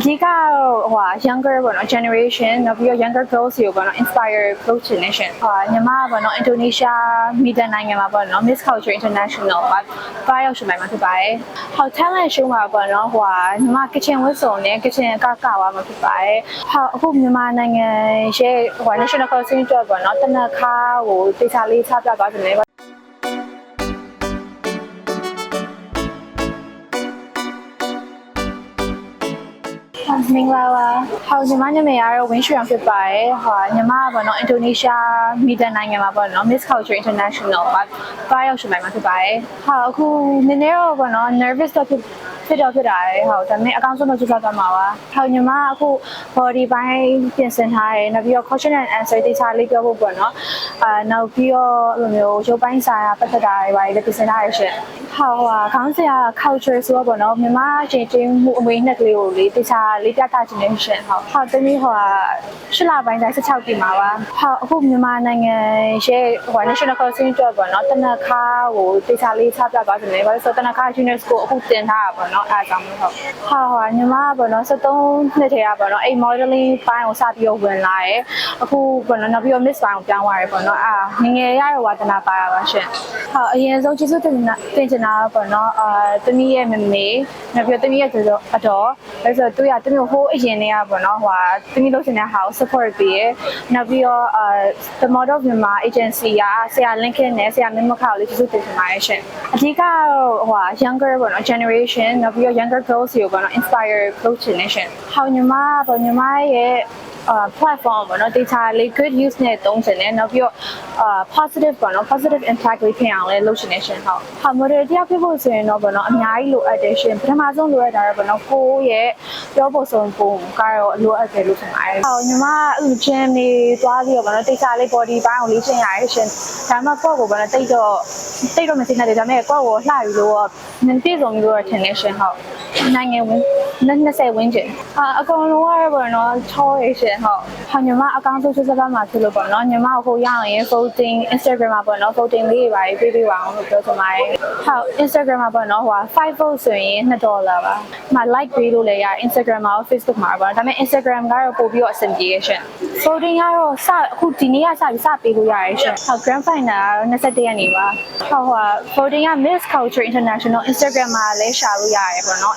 အဓိကဟိုဟာ younger ပေါ့နော် generation နောက်ပြီးတော့ younger girls တွေကိုပေါ့နော် inspire လုပ်ချင်နေရှင်ဟိုညီမကပေါ့နော် Indonesia media နိုင်ငံမှာပေါ့နော် Miss Culture International မှာတွားရောက်ရှင်ပိုင်းမှာဖြစ်ပါတယ်ဟော talent show မှာပေါ့နော်ဟိုဟာညီမ kitchen ဝတ်စုံနဲ့ kitchen ကကဝါမှာဖြစ်ပါတယ်ဟောအခုမြန်မာနိုင်ငံရဲ့ဟို national costume အတွက်ပေါ့နော်တနခါကိုတေချာလေးချပြသွားတယ် မင်္ဂလာပါဟောညီမနာမည်ကတော့ဝင်းရွှေအောင်ဖြစ်ပါတယ်ဟောညီမကပေါ့နော်အင်ဒိုနီးရှားမီဒီယာနိုင်ငံမှာပေါ့နော် Miss Culture International မှာတွားရောက်ရှင်ပိုင်းမှာဖြစ်ပါတယ်ဟောအခုနည်းနည်းတော့ပေါ့နော် nervous တော့ဖြစ် ဖြစ်တော့ဖြစ်တာရယ်ဟောဒါပေမဲ့အကောင့်ဆုံးတော့ကြိုးစားသွားမှာပါဟောညီမကအခု body ပိုင်းပြင်ဆင်ထားတယ်နောက်ပြီးတော့ question and answer တေချာလေးပြောဖို့ပေါ့နော်အာနောက်ပြီးတော့အဲ့လိုမျိုးရုပ်ပိုင်းဆိုင်ရာပတ်သက်တာတွေပါလေပြင်ဆင်ထားရရှင်ဟောဟောခေါင်းစရာ culture ဆိုတော့ပေါ့နော်မြန်မာချင်းချင်းမှုအမွေနှစ်ကလေးကိုလေတေချာလေးပြတာခြင်းနဲ့ရှင်ဟောဟောတမီးဟောရှစ်လပိုင်းတိုင်း16ပြည်မှာပါဟောအခုမြန်မာနိုင်ငံရဲ့ဟို national costume အတွက်ပေါ့နော်တနခါကိုတေချာလေးချပြသွားခြင်းနဲ့ဘာလို့ဆိုတနခါ UNESCO အခုတင်ထားတာပေါ့နော်အားကြောင့်မို့ဟုတ်ဟောဟောညီမကပေါ့နော်73နှစ်ထဲကပေါ့နော်အဲ့ modeling ပိုင်းကိုစပြီးတော့ဝင်လာတယ်အခုပေါ့နော်နောက်ပြီးတော့ miss ပိုင်းကိုပြောင်းသွားတယ်ပေါ့နော်အာငငယ်ရရဝါသနာပါရပါရှင်ဟောအရင်ဆုံးကျေးဇူးတင်တာတင်ချင်တာပေါ့နော်အာတမီးရဲ့မမေနောက်ပြီးတော့တမီးရဲ့ဆိုတော့အတော်အဲ့ဆိုသူရတမီးကိုဟိုးအရင်နေရပေါ့နော်ဟိုတမီးလို့ရှင်တဲ့ဟာကို support ပေးရနောက်ပြီးတော့အာ the model မြန်မာ agency ကဆရာ Linkin နဲ့ဆရာမင်းမခါကိုလည်းကျေးဇူးတင်ပါတယ်ရှင်အဓိကဟိုဟာ younger ပေါ့နော် generation နောက်ပြီးတော့ younger girls တွေကိုပေါ့နော် inspire လုပ်ချင်နေရှင်ဟောညီမပေါ့ညီမရဲ့အာ platform ပေါ့နော် data လေး good use နဲ့သုံးချင်တယ်နောက်ပြီးတော့အာ positive ပေါ့နော် positive impact လေးဖြစ်အောင်လည်းလုပ်ချင်နေရှင်ဟုတ်ဟာ model တယောက်ဖြစ်ဖို့ဆိုရင်တော့ပေါ့နော်အများကြီးလိုအပ်တယ်ရှင်ပထမဆုံးလိုအပ်တာတော့ပေါ့နော်ကိုယ့်ရဲ့ပြောဖို့ဆုံးပုံကတော့လိုအပ်တယ်လို့ထင်ပါတယ်ဟောညီမအဲ့လို gym နေသွားပြီးတော့ပေါ့နော် data လေး body ဘိုင်းကိုလေ့ကျင့်ရတယ်ရှင်ဒါမှကိုယ့်ကိုပေါ့နော်တိတ်တော့တိတ်တော့မသိနိုင်တယ်ဒါပေမဲ့ကိုယ့်ကိုလှပြီးလို့ နည်းပြည့်စုံပြီးလို့ထင် နေရှင်ဟုတ်နိုင်ငံဝင်20ဝန်းကျင်အာအကုန်လုံးကတော့ပေါ့နော်ချောရရှင်ဟုတ်ဟာညီမအကောင့်ဆုံးဆက်ဆက်မှာဖြစ်လို့ပေါ့နော်ညီမကိုရအောင်ရင် voting Instagram မှာပေါ့နော် voting လေးတွေပါပေးပေးပါအောင်လို့ပြောချင်ပါတယ်ဟုတ် Instagram မှာပေါ့နော်ဟို5 vote ဆိုရင်2ဒေါ်လာပါ။မ like ပေးလို့လည်းရ Instagram မှာ Facebook မှာပေါ့နော်ဒါပေမဲ့ Instagram ကတော့ပို့ပြီးတော့အဆင်ပြေရရှင် voting ကတော့စအခုဒီနေ့ကစပြီးစပေးလို့ရတယ်ရှင်ဟုတ် grand final ကတော့21ရက်နေ့ပါဟုတ်ဟို voting က Miss Culture International Instagram မှာလည်းရှာလို့ရတယ်ပေါ့နော်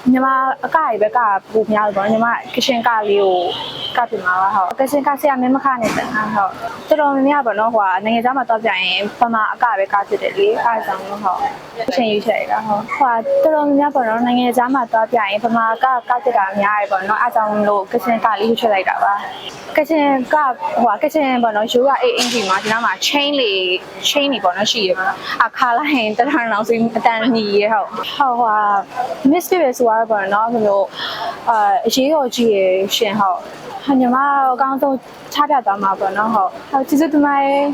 ညီမအကရပဲကပူများလို့ပေါ့ညီမ kitchen ကလေးကိုကပြင်မှာပါဟုတ် kitchen ကဆရာမင်းမခနဲ့တန်းဟုတ်တော်တော်များများပေါ့နော်ဟိုဟာနိုင်ငံသားမှာတောက်ပြရင်ပမာအကပဲကဖြစ်တယ်လေအားကြောင့်လို့ဟုတ် kitchen ရွေးချယ်တာဟုတ်ဟိုဟာတော်တော်များများပေါ့နော်နိုင်ငံသားမှာတောက်ပြရင်ပမာကကဖြစ်တာများရပေါ့နော်အားကြောင့်လို့ kitchen ကလေးရွေးချယ်လိုက်တာပါ kitchen ကဟိုဟာ kitchen ပေါ့နော်ရိုးက8 inch မှာဒီနောက်မှာ chain လေး chain လေးပေါ့နော်ရှိရပေါ့နော်အခါလိုက်ရင်တရံအောင်ဆိုအတန်ညီရဟုတ်ဟုတ်ဟိုဟာ miss ပြပဲဆိုရပေါ့နော်ဘယ်လိုအာအရေးတော်ကြီးရရှင်ဟုတ်ဟာညီမအကောင်းဆုံးချပြသွားမှာပေါ့နော်ဟုတ်ဟုတ်ကျေးဇူးတင်ပါတယ်